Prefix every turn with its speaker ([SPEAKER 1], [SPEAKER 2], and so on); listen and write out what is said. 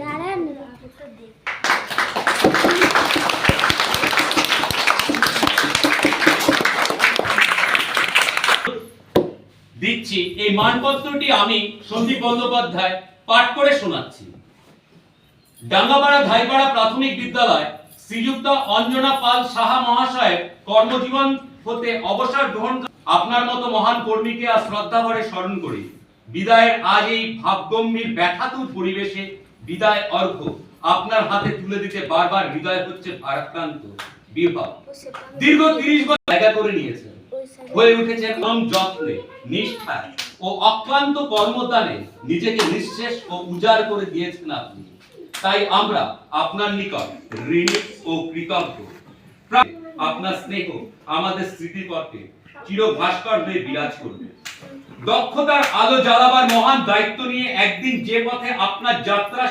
[SPEAKER 1] দাঁড়ান
[SPEAKER 2] দিচ্ছি এই মানপত্রটি আমি সন্দীপ বন্দ্যোপাধ্যায় পাঠ করে শোনাচ্ছি। ডাঙ্গাপাড়া ধাইপাড়া প্রাথমিক বিদ্যালয় শ্রীযুক্ত অঞ্জনা পাল সাহা মহাশয়ের কর্মজীবন হতে অবসর গ্রহণ আপনার মতো মহান কর্মীকে আর শ্রদ্ধা স্মরণ করি। বিদায়ের আজ এই ভাবগম্ভীর ব্যথাতুর পরিবেশে বিদায় অর্ঘ আপনার হাতে তুলে দিতে বারবার হৃদয় হচ্ছে ভারাক্রান্ত বিভাগ দীর্ঘ তিরিশ বছর জায়গা করে নিয়েছেন। হয়ে উঠেছেন কম যত্নে, নিষ্ঠায় ও অক্লান্ত কর্মদানে নিজেকে নিঃশেষ ও উজাড় করে দিয়েছেন আপনি। তাই আমরা আপনার নিকট ঋণী ও কৃতজ্ঞ। আপনার স্নেহ আমাদের স্মৃতিপথে চির ভাস্কর হয়ে বিরাজ করবে। দক্ষতার আলো জ্বালাবার মহান দায়িত্ব নিয়ে একদিন যে পথে আপনার যাত্রা